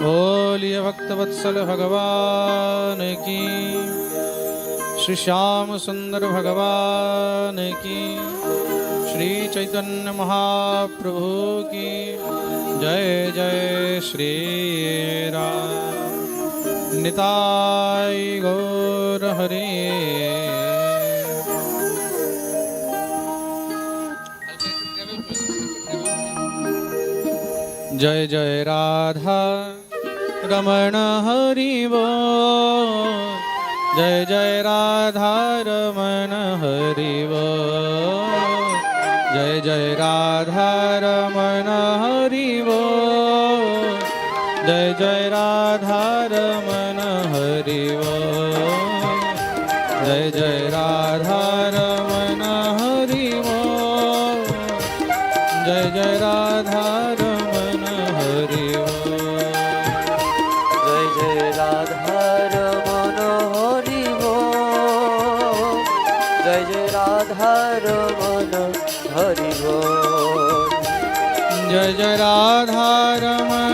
बोलिए भक्तवत्सल भगवान की। श्री श्याम सुंदर भगवान की। श्री चैतन्य महाप्रभु की। जय जय श्री राम। निताय गौर हरे। जय जय राधा। रमण हरि वो जय जय राधा रमण हरि वो जय जय राधा रमण हरि वो जय जय राधा रमण हरि वो जय जय राधा रमण हरि वो जय जय राधा जय जय राधा रमण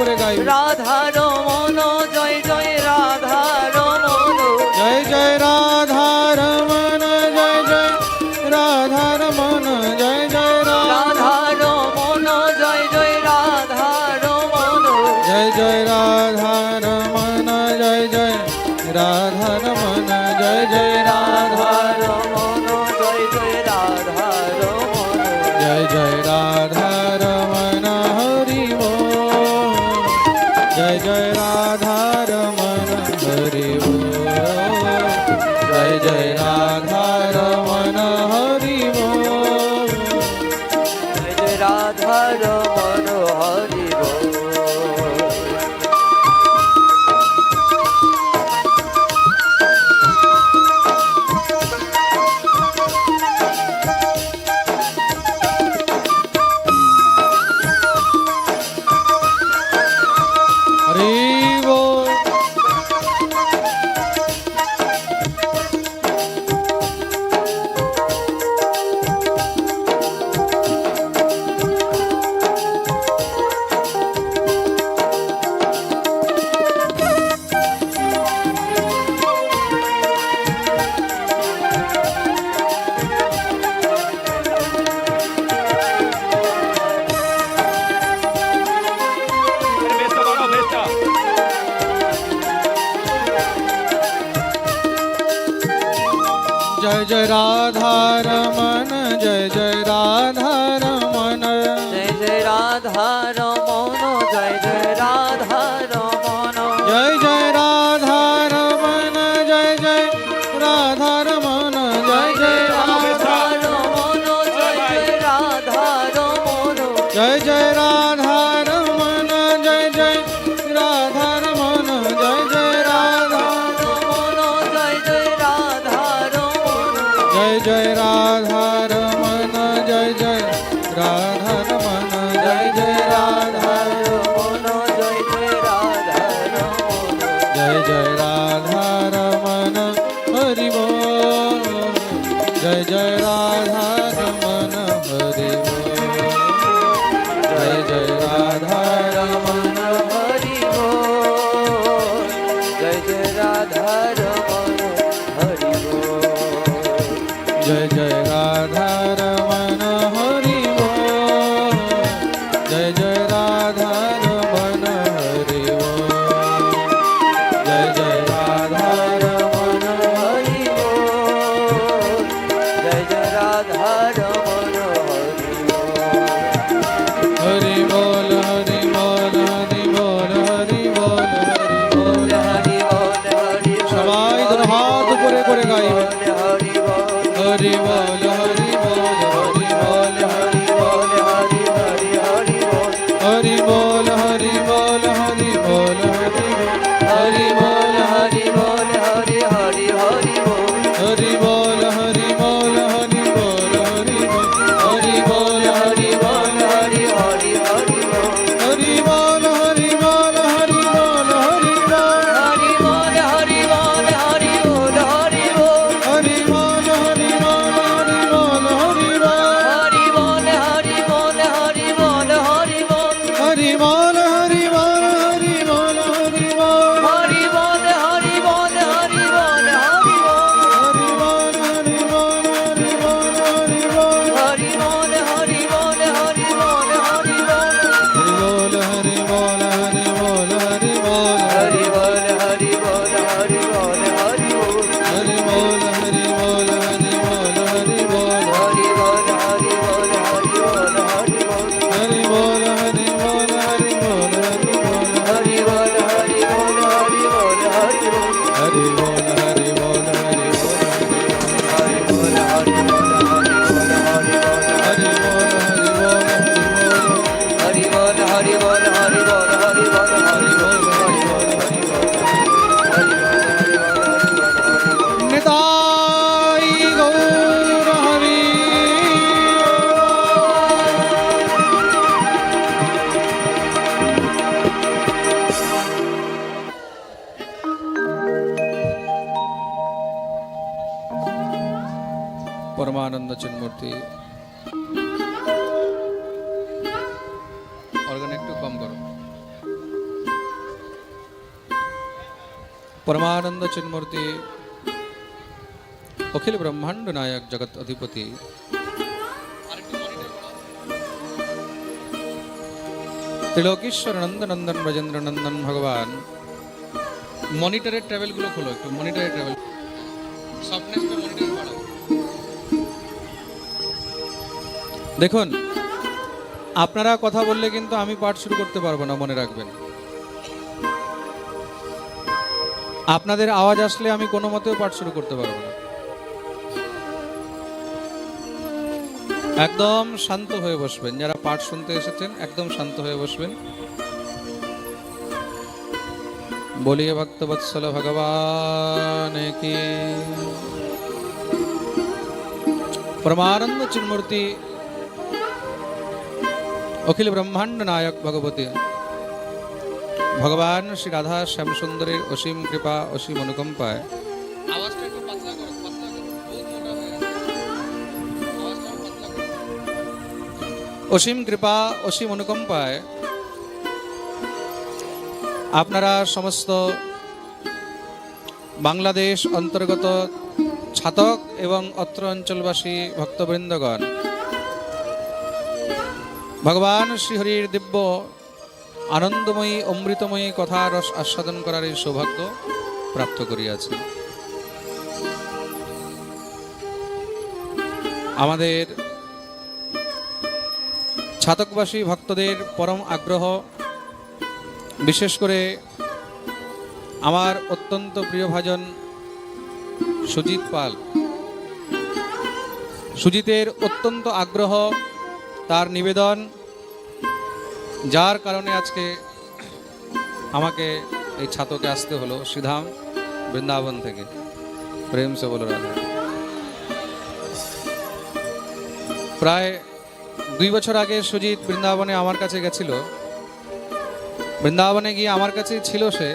করে গাই। রাধার जय जय ಪರಮಾನಂದ ಚನ್ಮೂರ್ತಿ ಅವ್ರಿಗನ್ನೆಟ್ಟು ಕಂಬರು ಪರಮಾನಂದ ಚನ್ಮೂರ್ತಿ অখিল ব্রহ্মাণ্ড নায়ক জগৎ অধিপতি ত্রিলোকেশ্বর নন্দনন্দন ব্রজেন্দ্র নন্দন ভগবান মনিটরের ট্রাভেলগুলো খোলো একটু মনিটরের ট্রাভেল দেখুন, আপনারা কথা বললে কিন্তু আমি পাঠ শুরু করতে পারব না, মনে রাখবেন। আপনাদের আওয়াজ আসলে আমি কোনো মতেও পাঠ শুরু করতে পারব না। একদম শান্ত হয়ে বসবেন যারা পাঠ শুনতে এসেছেন একদম শান্ত হয়ে বসবেন বলিয়ে ভক্তবৎসল ভগবান কি परमानंद चिन्मूर्ति অখিল ব্রহ্মাণ্ড নায়ক ভগবতী ভগবান শ্রী রাধা শ্যাম সুন্দরের অসীম কৃপা অসীম অনুকম্পায় অসীম কৃপা, অসীম অনুকম্পায় আপনারা সমস্ত বাংলাদেশ অন্তর্গত ছাতক এবং অত্র অঞ্চলবাসী ভক্তবৃন্দগণ, ভগবান শ্রীহরির দিব্য, আনন্দময়ী, অমৃতময়ী কথা রস আস্বাদন করার এই সৌভাগ্য প্রাপ্ত করিয়াছে। আমাদের ছাতকবাসী ভক্তদের পরম আগ্রহ, বিশেষ করে আমার অত্যন্ত প্রিয় ভাজন সুজিত পাল। সুজিতের অত্যন্ত আগ্রহ, তার নিবেদন, যার কারণে আজকে আমাকে এই ছাতকে আসতে হলো শ্রীধাম বৃন্দাবন থেকে। প্রেম সে বলো রাধা। প্রায় দুই বছর আগে সুজিত বৃন্দাবনে আমার কাছে গেছিল। বৃন্দাবনে গিয়ে আমার কাছে ছিল সে।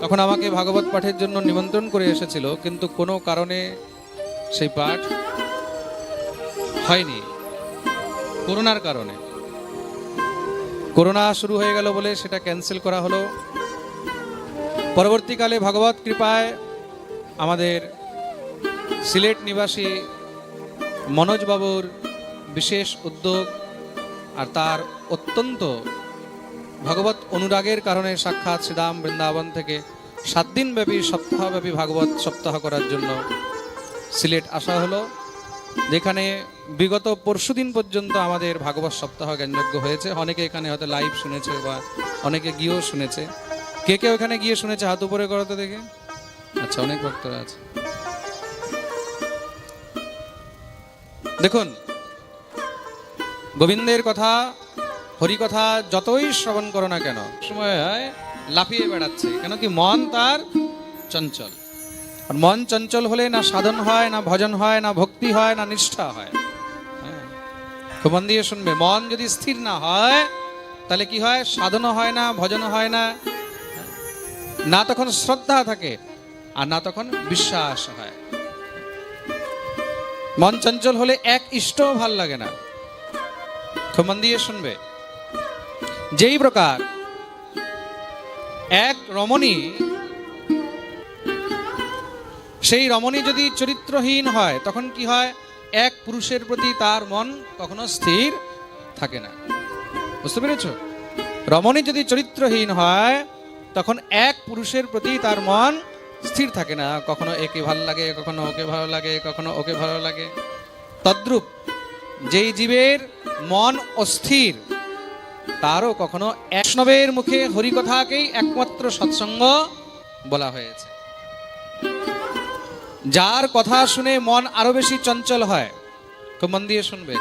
তখন আমাকে ভাগবত পাঠের জন্য নিমন্ত্রণ করে এসেছিল, কিন্তু কোনো কারণে সেই পাঠ হয়নি। করোনার কারণে। করোনা শুরু হয়ে গেল বলে সেটা ক্যান্সেল করা হলো। পরবর্তীকালে ভগবত কৃপায় আমাদের সিলেট নিবাসী মনোজবাবুর বিশেষ উদ্যোগ আর তার অত্যন্ত ভগবত অনুরাগের কারণে সাক্ষাৎ শ্রীরাম বৃন্দাবন থেকে সাত দিন ব্যাপী সপ্তাহব্যাপী ভাগবত সপ্তাহ করার জন্য সিলেট আসা হলো, যেখানে বিগত পরশুদিন পর্যন্ত আমাদের ভাগবত সপ্তাহ জ্ঞানযোগ্য হয়েছে। অনেকে এখানে হয়তো লাইভ শুনেছে বা অনেকে গিয়েও শুনেছে। কে কে ওখানে গিয়ে শুনেছে? হাত উপরে করতে দেখে। আচ্ছা অনেক ভক্তরা আছে। দেখুন গোবিন্দের কথা, হরি কথা যতই শ্রবণ করো না কেন, সময় লাফিয়ে বেড়াচ্ছে। কেন কি মন তার চঞ্চল। আর মন চঞ্চল হলে না সাধন হয়, না ভজন হয়, না ভক্তি হয়, না নিষ্ঠা হয়। হ্যাঁ। খুব মন দিয়ে শুনবে, মন যদি স্থির না হয়, তাহলে কি হয়? সাধনও হয় না, ভজনও হয় না। না তখন শ্রদ্ধা থাকে, আর না তখন বিশ্বাস হয়। মন চঞ্চল হলে এক ইষ্টও ভালো লাগে না। খুব মন দিয়ে শুনবে। যেই প্রকার এক রমণী, সেই রমণী যদি চরিত্রহীন হয়, তখন কি হয়? এক পুরুষের প্রতি তার মন কখনো স্থির থাকে না। বুঝতে পেরেছ? রমণী যদি চরিত্রহীন হয়, তখন এক পুরুষের প্রতি তার মন স্থির থাকে না। কখনো একে ভালো লাগে, কখনো ওকে ভালো লাগে, কখনো ওকে ভালো লাগে। তদ্রূপ যেই জীবের মন অস্থির। তারও কখনো একনবের মুখে হরিকথাকেই একমাত্র সৎসঙ্গ বলা হয়েছে। যার কথা শুনে মন আরও বেশি চঞ্চল হয়, খুব মন দিয়ে শুনবে,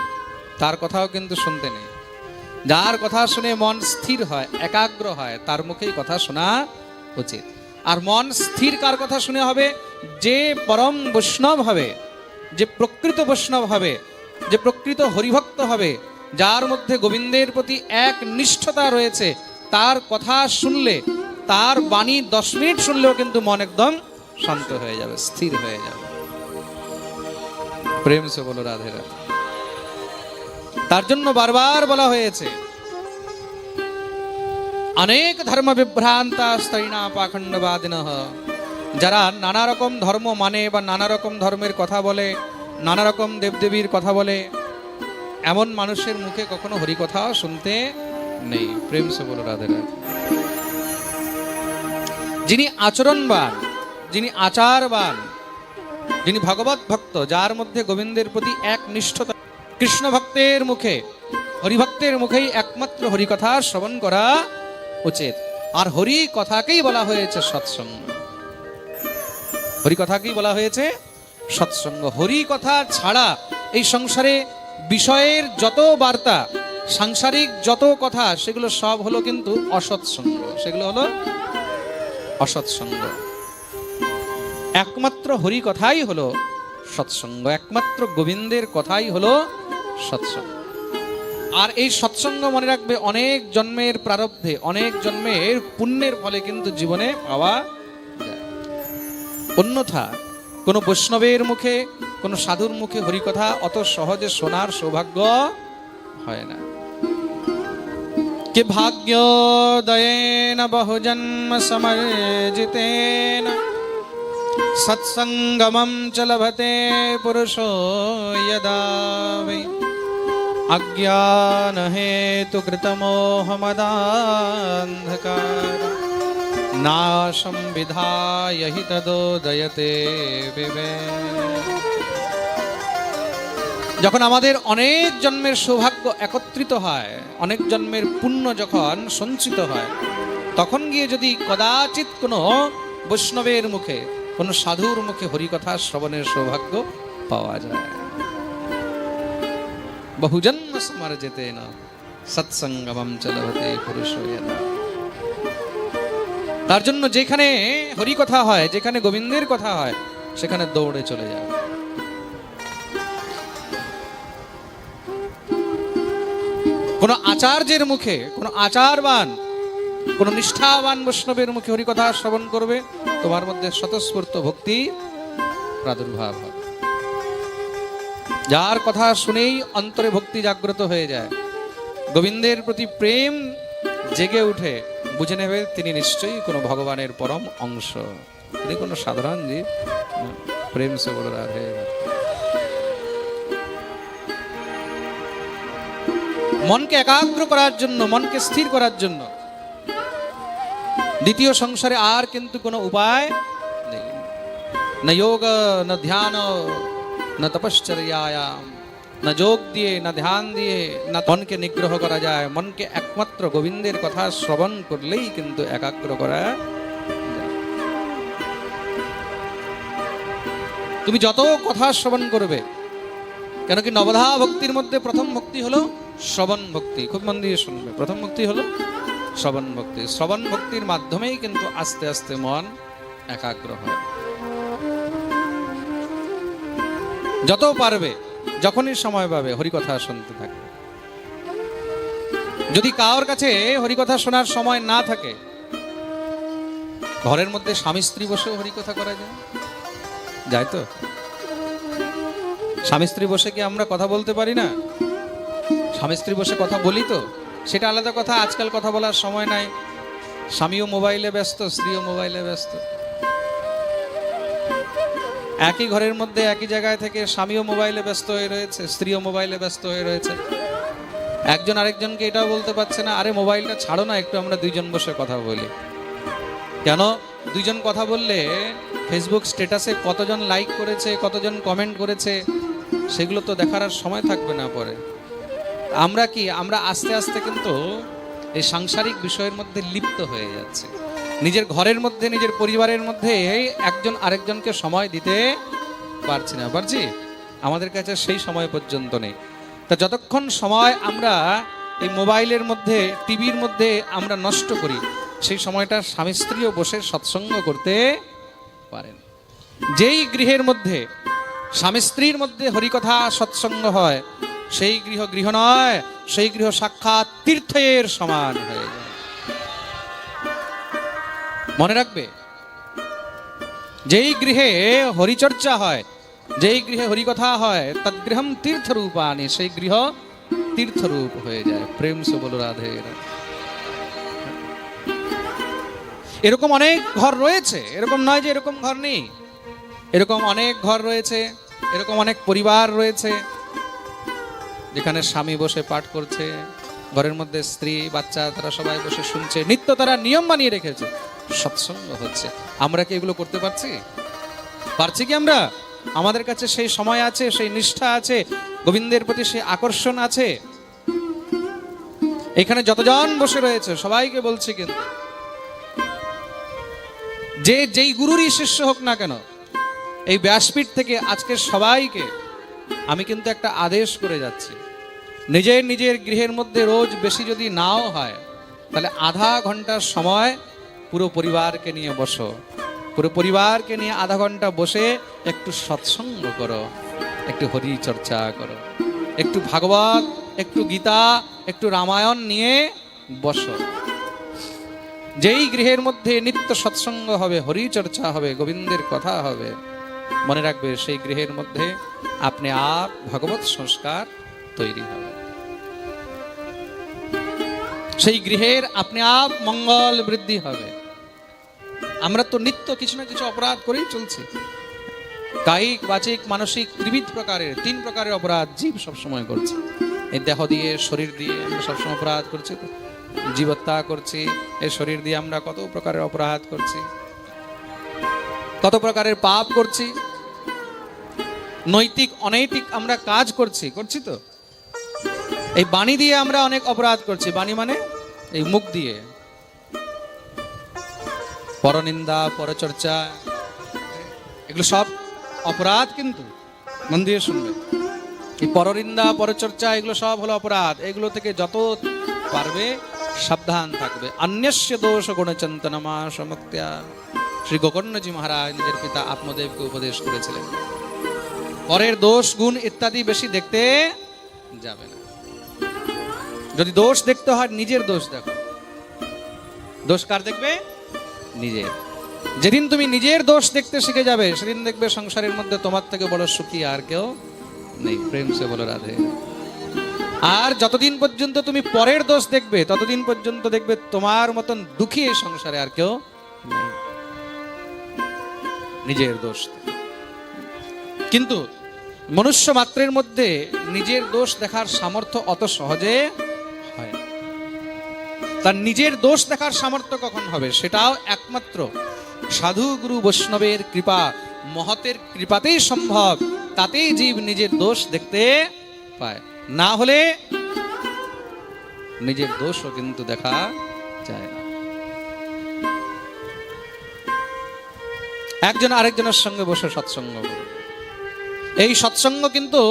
তার কথাও কিন্তু শুনতে নেই। যার কথা শুনে মন স্থির হয়, একাগ্র হয়, তার মুখেই কথা শোনা উচিত। আর মন স্থির কার কথা শুনে হবে? যে পরম বৈষ্ণব হবে, যে প্রকৃত বৈষ্ণব হবে যে প্রকৃত হরিভক্ত হবে, যার মধ্যে গোবিন্দের প্রতি এক নিষ্ঠতা রয়েছে, তার কথা শুনলে, তার বাণী দশ মিনিট শুনলেও কিন্তু মন একদম শান্ত হয়ে যাবে, স্থির হয়ে যাবে। প্রেম সে বলো, রাধে রাধে। তার জন্য বারবার বলা হয়েছে, অনেক ধর্ম বিভ্রান্তা স্ত্রীণা পাখণ্ডবাদিন। যারা নানা রকম ধর্ম মানে বা নানা রকম ধর্মের কথা বলে নানা রকম দেবদেবীর কথা বলে, এমন মানুষের মুখে কখনো হরিকথা শুনতে নেই। প্রেম সে বলো রাধে রাধে যিনি আচরণবান, যিনি আচারবান, যিনি ভগবত ভক্ত, যার মধ্যে গোবিন্দের প্রতি এক নিষ্ঠতা, কৃষ্ণ ভক্তের মুখে, হরিভক্তের মুখেই একমাত্র হরিকথা শ্রবণ করা উচিত। আর হরি কথাকেই বলা হয়েছে সৎসঙ্গ। হরি কথাকেই বলা হয়েছে সৎসঙ্গ। হরি কথা ছাড়া এই সংসারে বিষয়ের যত বার্তা, সাংসারিক যত কথা, সেগুলো সব হলো কিন্তু অসৎসঙ্গ। সেগুলো হলো অসৎসঙ্গ। একমাত্র হরি কথাই হলো সৎসঙ্গ। একমাত্র গোবিন্দের কথাই হলো সৎসঙ্গ। আর এই সৎসঙ্গ মনে রাখবে অনেক জন্মের প্রারব্ধে, অনেক জন্মের পুণ্যের ফলে কিন্তু জীবনে পাওয়া যায়। অন্যথা কোনো বৈষ্ণবের মুখে কোনো সাধুর মুখে হরিকথা অত সহজে শোনার সৌভাগ্য হয় না कि भाग्योदयेन बहुजन्म समर्जितेन सत्सङ्गमं च लभते पुरुषो यदा वै अज्ञानहेतुकृतमोहमदान्धकार नाशं विधाय हि तदोदयते विवेक যখন আমাদের অনেক জন্মের সৌভাগ্য একত্রিত হয় অনেক জন্মের পুণ্য যখন সঞ্চিত হয় তখন গিয়ে যদি কদাচিৎ কোনো বৈষ্ণবের মুখে কোনো সাধুর মুখে হরিকথা শ্রবণের সৌভাগ্য পাওয়া যায় বহুজন্ম স্মার যেতে না সৎসঙ্গমম চলতে পুরুষ তার জন্য যেখানে হরিকথা হয়, যেখানে গোবিন্দের কথা হয়, সেখানে দৌড়ে চলে যায়। কোন আচার্যের মুখে, কোন আচারবান, কোন নিষ্ঠাবান বৈষ্ণবের মুখে হরিকথা শ্রবণ করবে, তোমার মধ্যে স্বতঃস্ফূর্ত ভক্তি, প্রাদুর্ভাব হবে। যার কথা শুনেই অন্তরে ভক্তি জাগ্রত হয়ে যায়। গোবিন্দের প্রতি প্রেম জেগে উঠে বুঝে নেবে, তিনি নিশ্চয়ই কোনো ভগবানের পরম অংশ। তিনি কোনো সাধারণ জীব। প্রেম সে রাধে। মনকে একাগ্র করার জন্য, মনকে স্থির করার জন্য দ্বিতীয় সংসারে আর কিন্তু কোনো উপায় নেই। না যোগ, না ধ্যান, না তপশ্চর্যায়াম। না যোগ দিয়ে, না ধ্যান দিয়ে, না মনকে নিগ্রহ করা যায়। মনকে একমাত্র গোবিন্দের কথা শ্রবণ করলেই কিন্তু একাগ্র করা। তুমি যত কথা শ্রবণ করবে, কেন কি নবধা ভক্তির মধ্যে প্রথম ভক্তি হলো শ্রবণ ভক্তি। খুব মন দিয়ে শুনবে। প্রথম ভক্তি হলো শ্রবণ ভক্তি। শ্রবণ ভক্তির মাধ্যমেই কিন্তু আস্তে আস্তে মন একাগ্র হয়। যত পারবে যখনই সময় পাবে, হরিকথা শুনতে থাকবে। যদি কারোর কাছে হরিকথা শোনার সময় না থাকে, ঘরের মধ্যে স্বামী স্ত্রী বসেও হরিকথা করা যায়? যায় তো? স্বামী স্ত্রী বসে কি আমরা কথা বলতে পারি না? স্বামী স্ত্রী বসে কথা বলি তো? সেটা আলাদা কথা, আজকাল কথা বলার সময় নাই। স্বামীও মোবাইলে ব্যস্ত, স্ত্রীও মোবাইলে ব্যস্ত। একই ঘরের মধ্যে একই জায়গায় থেকে স্বামীও মোবাইলে ব্যস্ত হয়ে রয়েছে, স্ত্রীও মোবাইলে ব্যস্ত হয়ে রয়েছে। একজন আরেকজনকে এটাও বলতে পারছে না, আরে, মোবাইলটা ছাড়ো না, একটু আমরা দুইজন বসে কথা বলি। কেন? দুইজন কথা বললে ফেসবুক স্ট্যাটাসে কতজন লাইক করেছে, কতজন কমেন্ট করেছে, সেগুলো তো দেখার আর সময় থাকবে না পরে। আমরা কি, আমরা আস্তে আস্তে কিন্তু এই সাংসারিক বিষয়ের মধ্যে লিপ্ত হয়ে যাচ্ছে। নিজের ঘরের মধ্যে, নিজের পরিবারের মধ্যে একজন আরেকজনকে সময় দিতে পারছি না। পারছি আমাদের কাছে সেই সময় পর্যন্ত নেই। তা যতক্ষণ সময় আমরা এই মোবাইলের মধ্যে, টিভির মধ্যে আমরা নষ্ট করি, সেই সময়টা স্বামী স্ত্রীও বসে সৎসঙ্গ করতে পারেন। যেই গৃহের মধ্যে, স্বামী স্ত্রীর মধ্যে হরিকথা সৎসঙ্গ হয়, সেই গৃহ গৃহ নয়, সেই গৃহ সাক্ষাৎ তীর্থের সমান হয়ে। মনে রাখবে? যেই গৃহে হরিচর্চা হয়, যেই গৃহে হরিকথা হয় তদ্গৃহম তীর্থরূপানি সেই গৃহ তীর্থরূপ হয়ে যায়। প্রেম সে বলো রাধে রাধে। এরকম অনেক ঘর রয়েছে, এরকম নয় যে এরকম ঘর নেই। এরকম অনেক ঘর রয়েছে, এরকম অনেক পরিবার রয়েছে, যেখানে স্বামী বসে পাঠ করছে, ঘরের মধ্যে স্ত্রী, বাচ্চা, তারা সবাই বসে শুনছে, নিত্য তারা নিয়ম বানিয়ে রেখেছে। সৎসঙ্গ হচ্ছে। আমরা কি এগুলো করতে পারছি? পারছি কি আমরা? আমাদের কাছে সেই সময় আছে, সেই নিষ্ঠা আছে, গোবিন্দের প্রতি সেই আকর্ষণ আছে। এখানে যতজন বসে রয়েছে, সবাইকে বলছি কিন্তু। যে যেই গুরুরই শিষ্য হোক না কেন, এই ব্যাসপীঠ থেকে আজকে সবাইকে আমি কিন্তু একটা আদেশ করে যাচ্ছি। নিজের নিজের গৃহের মধ্যে রোজ বেশি যদি নাও হয়, তাহলে আধা ঘণ্টার সময় পুরো পরিবারকে নিয়ে বসো। পুরো পরিবারকে নিয়ে আধা ঘণ্টা বসে একটু সৎসঙ্গ করো, একটু হরি চর্চা করো। একটু ভাগবত, একটু গীতা, একটু রামায়ণ নিয়ে বসো। যেই গৃহের মধ্যে নিত্য সৎসঙ্গ হবে হরি চর্চা হবে, গোবিন্দের কথা হবে, মনে রাখবে সেই গৃহের মধ্যে আপনি আপ ভগবত সংস্কার তৈরি হবে। সেই গৃহের আপনি আপ মঙ্গল বৃদ্ধি হবে। আমরা তো নিত্য কিছু না কিছু অপরাধ করেই চলছি। কায়িক বাচিক, মানসিক ত্রিবিধ প্রকারের, তিন প্রকারের অপরাধ জীব সবসময় করছে। এই দেহ দিয়ে, শরীর দিয়ে আমরা সবসময় অপরাধ করছি তো জীবত্তা করছি, এই শরীর দিয়ে আমরা কত প্রকারের অপরাধ করছি। কত প্রকারের পাপ করছি। নৈতিক, অনৈতিক আমরা কাজ করছি করছি তো? এই বাণী দিয়ে আমরা অনেক অপরাধ করছি। বাণী মানে এই মুখ দিয়ে। পরনিন্দা, পরচর্চা। এগুলো সব অপরাধ কিন্তু। মন দিয়ে শুনবে। এই পরনিন্দা, পরচর্চা, এগুলো সব হলো অপরাধ। এগুলো থেকে যত পারবে সাবধান থাকবে। অন্যস্য দোষ গুণচন্তনমা সমত্যা শ্রী গোকর্ণজি মহারাজ নিজের পিতা আত্মদেবকে উপদেশ করেছিলেন। পরের দোষ গুণ ইত্যাদি বেশি দেখতে যাবে না। যদি দোষ দেখতে হয়, নিজের দোষ দেখো। দোষ কার দেখবে? নিজের যেদিন তুমি নিজের দোষ দেখতে শিখে যাবে, সেদিন দেখবে সংসারের মধ্যে তোমার থেকে বড় সুখী আর কেউ নেই। প্রেম সে বলো রাধে। আর যতদিন পর্যন্ত তুমি পরের দোষ দেখবে, ততদিন পর্যন্ত দেখবে তোমার মতন দুঃখী এই সংসারে আর কেউ নেই। নিজের দোষ কিন্তু মনুষ্য মাত্রের মধ্যে নিজের দোষ দেখার সামর্থ্য অত সহজে। তার নিজের দোষ দেখার সামর্থ্য কখন হবে সেটাও একমাত্র সাধু গুরু বৈষ্ণবের কৃপা, মহতের কৃপাতেই সম্ভব, তাতেই জীব নিজের দোষ দেখতে পায়। না হলে নিজের দোষও কিন্তু দেখা যায় না। একজন আরেকজনের সঙ্গে বসে সৎসঙ্গ এই সৎসঙ্গ কিন্তু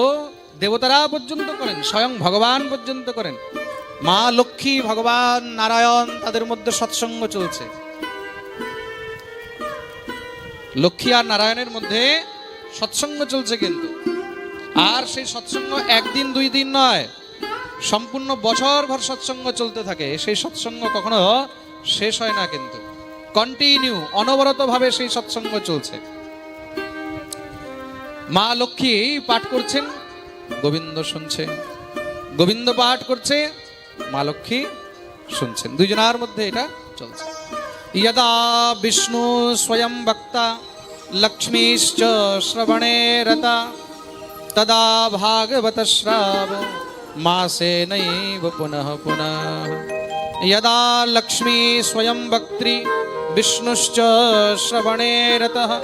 দেবতারা পর্যন্ত করেন, স্বয়ং ভগবান পর্যন্ত করেন। মা লক্ষ্মী, ভগবান নারায়ণ তাদের মধ্যে সৎসঙ্গ চলছে। লক্ষ্মী আর নারায়ণের মধ্যে সৎসঙ্গ চলছে কিন্তু। আর সেই সৎসঙ্গ একদিন, দুই দিন নয়, সম্পূর্ণ বছর ভর সৎসঙ্গ চলতে থাকে। সেই সৎসঙ্গ কখনো শেষ হয় না কিন্তু। কন্টিনিউ অনবরত ভাবে সেই সৎসঙ্গ চলছে। মা লক্ষ্মী পাঠ করছেন, গোবিন্দ শুনছে। গোবিন্দ পাঠ করছে মা লক্ষ্মী শুনছেন দুইজনার মধ্যে এটা চলছে यदा विष्णु स्वयं वक्ता लक्ष्मीश्च श्रवणे रता तदा भागवत श्राव मासे नैव पुनः पुनः यदा लक्ष्मी स्वयं वक्त्री विष्णुश्च श्रवणे रतः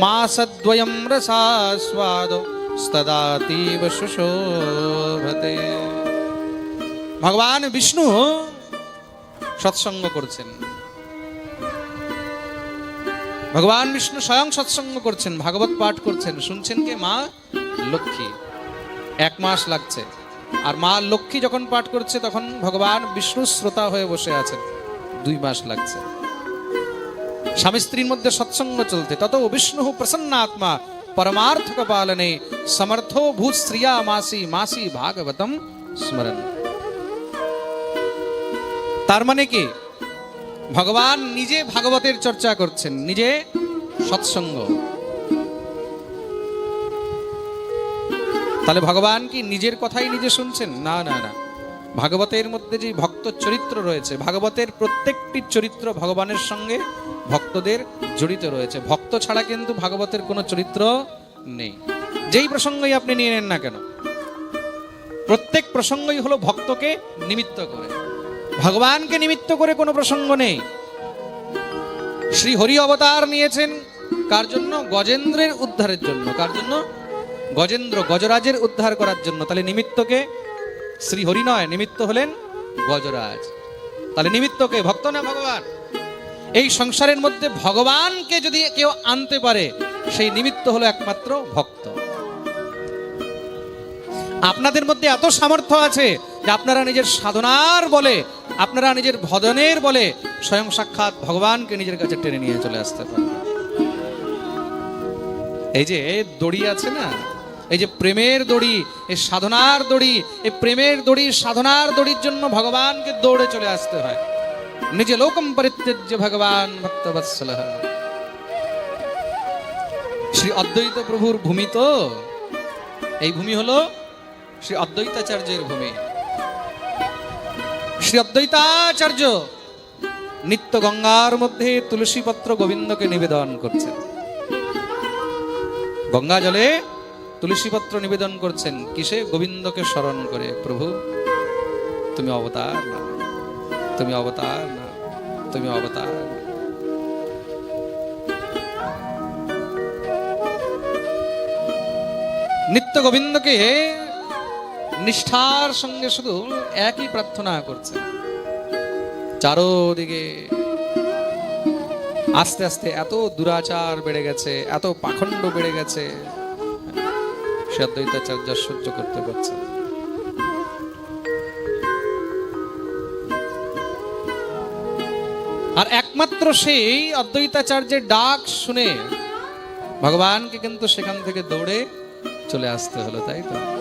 मासद्वयं रसास्वादो स्तदातीव सुशोभते ভগবান বিষ্ণু সৎসঙ্গ করছেন। ভগবান বিষ্ণু স্বয়ং সৎসঙ্গ করছেন, ভাগবত পাঠ করছেন। শুনছেন কে মা? লক্ষ্মী। এক মাস লাগছে। আর মা লক্ষ্মী যখন পাঠ করছে, তখন ভগবান বিষ্ণু শ্রোতা হয়ে বসে আছেন। দুই মাস লাগছে। স্বামী স্ত্রীর মধ্যে সৎসঙ্গ চলতে। তত বিষ্ণু প্রসন্ন আত্মা পরমার্থ পালনে সমর্থো ভূত শ্রিয়া মাসি মাসি ভাগবতম স্মরণ। তার মানে কি? ভগবান নিজে ভাগবতের চর্চা করছেন, নিজে সৎসঙ্গ। তাহলে ভগবান কি নিজের কথাই নিজে শুনছেন? না না না। ভাগবতের মধ্যে যে ভক্ত চরিত্র রয়েছে, ভাগবতের প্রত্যেকটি চরিত্র ভগবানের সঙ্গে ভক্তদের জড়িত রয়েছে। ভক্ত ছাড়া কিন্তু ভাগবতের কোনো চরিত্র নেই। যেই প্রসঙ্গই আপনি নিয়ে নেন না কেন, প্রত্যেক প্রসঙ্গই হলো ভক্তকে নিমিত্ত করে। ভগবানকে নিমিত্ত করে কোনো প্রসঙ্গ নেই। শ্রী হরি অবতার নিয়েছেন। কার জন্য? গজেন্দ্রের উদ্ধারের জন্য। কার জন্য? গজেন্দ্র গজরাজের উদ্ধার করার জন্য। তাহলে নিমিত্তকে? শ্রী হরি নয়, নিমিত্ত হলেন গজরাজ। তাহলে নিমিত্তকে ভক্ত না ভগবান? এই সংসারের মধ্যে ভগবানকে যদি কেউ আনতে পারে, সেই নিমিত্ত হলো একমাত্র ভক্ত। আপনাদের মধ্যে এত সামর্থ্য আছে যে আপনারা নিজের সাধনার বলে, আপনারা নিজের ভজনের বলে স্বয়ং সাক্ষাৎ ভগবানকে নিজের কাছে টেনে নিয়ে চলে আসতে পারেন। এই যে দড়ি আছে না, এই যে প্রেমের দড়ি, এই সাধনার দড়ি, এই প্রেমের দড়ি, সাধনার দড়ির জন্য ভগবানকে দৌড়ে চলে আসতে হয়। নিজে লোকম পরিত্যজ্য ভগবান ভক্তবৎসল শ্রী অদ্বৈত প্রভুর ভূমি তো, এই ভূমি হলো শ্রী অদ্বৈতাচার্যের ভূমি। শ্রী অদ্বৈতাচার্য নিত্য গঙ্গার মধ্যে তুলসী পত্র গোবিন্দকে নিবেদন করছেন। গঙ্গা জলে তুলসী পত্র নিবেদন করছেন। কিসে? গোবিন্দকে স্মরণ করে, প্রভু, তুমি অবতার না। তুমি অবতার না। তুমি অবতার নিত্য গোবিন্দকে নিষ্ঠার সঙ্গে শুধু একই প্রার্থনা করছে। চারোদিকে আস্তে আস্তে এত দুরাচার বেড়ে গেছে, এত পাখণ্ড বেড়ে গেছে। সে অদ্বৈতাচার্য সহ্য করতে পারছে আর একমাত্র সেই অদ্বৈতাচার্যের ডাক শুনে ভগবানকে কিন্তু সেখান থেকে দৌড়ে চলে আসতে হলো, তাই তো তো?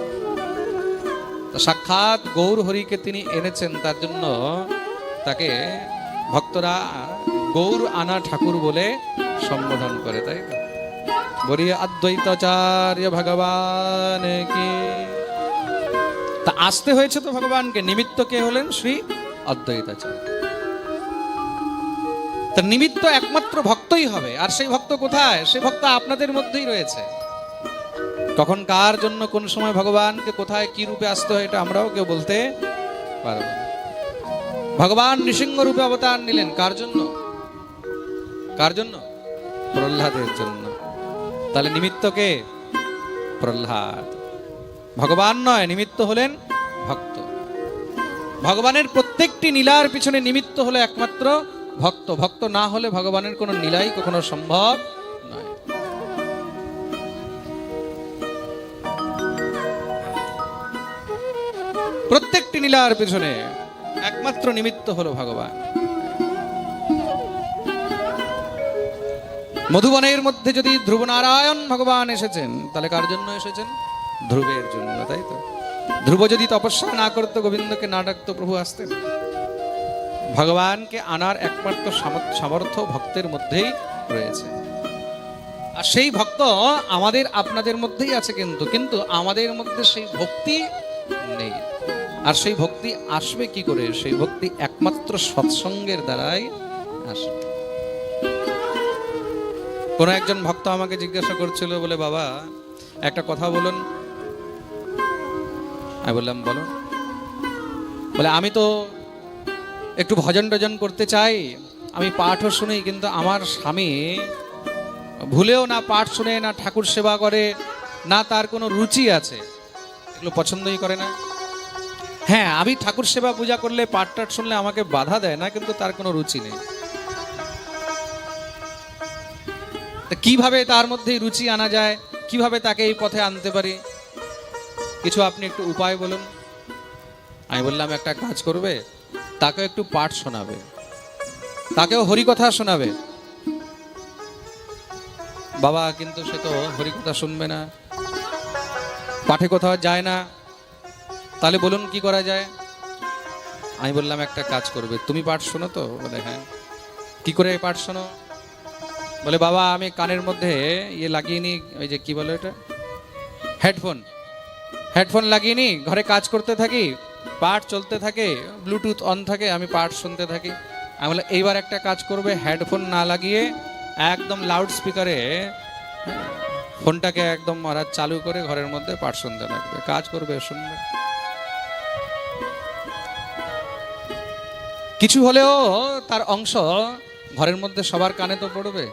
সাক্ষাৎ গৌর হরিকে তিনি এনেছেন, তার জন্য তাকে ভক্তরা গৌর আনা ঠাকুর বলে সম্বোধন করে, তাই তো বলি, অদ্বৈতাচার্য ভগবান কি তা আসতে হয়েছে তো ভগবানকে, নিমিত্ত কে হলেন? শ্রী অদ্বৈতাচার্য। তা নিমিত্ত একমাত্র ভক্তই হবে, আর সেই ভক্ত কোথায়? সেই ভক্ত আপনাদের মধ্যেই রয়েছে। কখন কার জন্য কোন সময় ভগবানকে কোথায় কি রূপে আসতে হয় এটা আমরাও কেউ বলতে পারব ভগবান নৃসিংহ রূপে অবতার নিলেন, কার জন্য? কার জন্য? প্রহ্লাদের জন্য। তাহলে নিমিত্ত কে? প্রহ্লাদ। ভগবান নয়, নিমিত্ত হলেন ভক্ত। ভগবানের প্রত্যেকটি নীলার পিছনে নিমিত্ত হলো একমাত্র ভক্ত। ভক্ত না হলে ভগবানের কোনো নীলাই কখনো সম্ভব প্রত্যেকটি নীলার পিছনে একমাত্র নিমিত্ত হলো ভগবান। মধুবনের মধ্যে যদি ধ্রুব নারায়ণ ভগবান এসেছেন, তাহলে কার জন্য এসেছেন? ধ্রুবের জন্য, তাই তো? ধ্রুব যদি তপস্যা না করতো, গোবিন্দকে না ডাকতো, প্রভু আসতেন। ভগবানকে আনার একমাত্র সামর্থ্য ভক্তের মধ্যেই রয়েছে। আর সেই ভক্ত আমাদের, আপনাদের মধ্যেই আছে কিন্তু কিন্তু আমাদের মধ্যে সেই ভক্তি নেই। আর সেই ভক্তি আসবে কি করে? সেই ভক্তি একমাত্র সৎসঙ্গের দ্বারাই আসবে। কোনো একজন ভক্ত আমাকে জিজ্ঞাসা করছিল, বলে, বাবা, একটা কথা বলুন। আমি বললাম বলো বলে, আমি তো একটু ভজন টজন করতে চাই। আমি পাঠও শুনি, কিন্তু আমার স্বামী ভুলেও না পাঠ শুনে, না ঠাকুর সেবা করে, না তার কোনো রুচি আছে। এগুলো পছন্দই করে না। হ্যাঁ আমি ঠাকুর সেবা পূজা করলে পাঠ টাট শুনলে আমাকে বাধা দেয় না, কিন্তু তার কোনো রুচি নেই। কীভাবে তার মধ্যে রুচি আনা যায়? কীভাবে তাকে এই পথে আনতে পারি? কিছু আপনি একটু উপায় বলুন। আমি বললাম, একটা কাজ করবে তাকে একটু পাঠ শোনাবে। তাকেও হরিকথা শোনাবে। বাবা, কিন্তু সে তো হরিকথা শুনবে না। পাঠে কোথাও যায় না। তাহলে বলুন কি করা যায়? আমি বললাম, একটা কাজ করবে। তুমি পাঠ শোনো তো? বলে হ্যাঁ। কি করে পাঠ শোনো? বলে, বাবা, আমি কানের মধ্যে ইয়ে লাগিয়ে নি ওই যে কি বলে এটা হেডফোন। হেডফোন লাগিয়ে নি ঘরে কাজ করতে থাকি, পাঠ চলতে থাকে, ব্লুটুথ অন থাকে, আমি পাঠ শুনতে থাকি। আমি বললাম, এইবার একটা কাজ করবে, হেডফোন না লাগিয়ে একদম লাউড স্পিকারে ফোনটাকে একদম মারা চালু করে ঘরের মধ্যে পাঠ শুনতে থাকবে কাজ করবে শুনবে কিছু হলেও তার অংশ ঘরের মধ্যে সবার কানে তো পড়বে।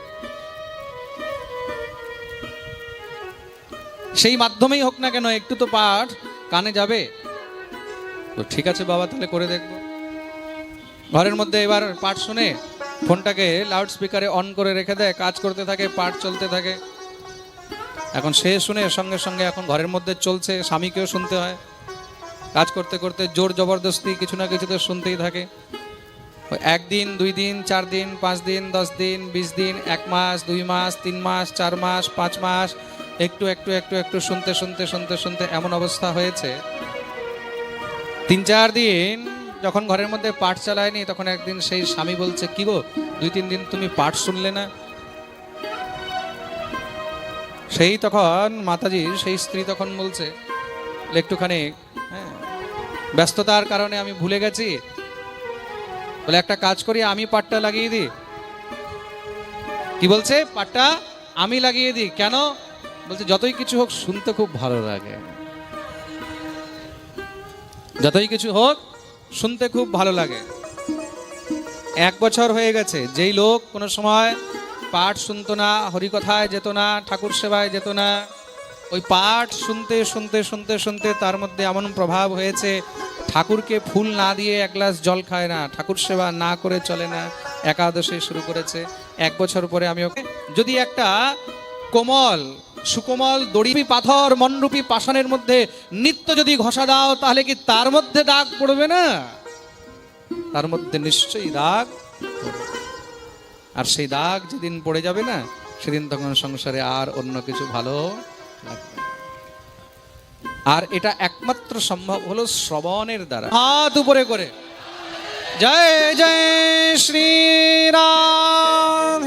সেই মাধ্যমেই হোক না কেন, একটু তো পাঠ কানে যাবে। তো ঠিক আছে বাবা, তাহলে করে দেখব। ঘরের মধ্যে এবার পাঠ শুনে ফোনটাকে লাউড স্পিকারে অন করে রেখে দেয়। কাজ করতে থাকে, পাঠ চলতে থাকে। এখন সে শুনে সঙ্গে সঙ্গে এখন ঘরের মধ্যে চলছে, স্বামীকেও শুনতে হয়। কাজ করতে করতে জোর জবরদস্তি কিছু না কিছু তো শুনতেই থাকে। একদিন, দুই দিন, চার দিন, পাঁচ দিন, দশ দিন, বিশ দিন, এক মাস, দুই মাস, তিন মাস, চার মাস, পাঁচ মাস, একটু একটু একটু একটু শুনতে শুনতে শুনতে শুনতে এমন অবস্থা হয়েছে। তিন, চার দিন যখন ঘরের মধ্যে পাঠ চালায়নি, তখন একদিন সেই স্বামী বলছে, কি গো, দুই, তিন দিন তুমি পাঠ শুনলে না? সেই তখন মাতাজি সেই স্ত্রী তখন বলছে "বলে, একটুখানি হ্যাঁ ব্যস্ততার কারণে আমি ভুলে গেছি। বলে একটা কাজ করি আমি পাটটা লাগিয়ে দিই। কি বলছে? পাটটা আমি লাগিয়ে দিই। কেন? বলছে যতই কিছু হোক শুনতে খুব ভালো লাগে। যতই কিছু হোক শুনতে খুব ভালো লাগে। এক বছর হয়ে গেছে যেই লোক কোনো সময় পাঠ শুনতো না, হরিকথায় যেত না, ঠাকুর সেবায় যেত না। ওই পাঠ শুনতে শুনতে শুনতে শুনতে তার মধ্যে এমন প্রভাব হয়েছে, ঠাকুরকে ফুল না দিয়ে এক গ্লাস জল খায় না, ঠাকুর সেবা না করে চলে না, একাদশে শুরু করেছে। এক বছর পরে আমি ওকে, যদি একটা কোমল, সুকোমল দড়ি পাথর, মনরূপী পাষাণের মধ্যে নিত্য যদি ঘষা দাও, তাহলে কি তার মধ্যে দাগ পড়বে না? তার মধ্যে নিশ্চয়ই দাগ পড়বে। আর সেই দাগ যেদিন পড়ে যাবে না, সেদিন তখন সংসারে আর অন্য কিছু ভালো। আর এটা একমাত্র সম্ভব হলো শ্রবণের দ্বারা। হাত উপরে করে। জয় জয় শ্রী রাম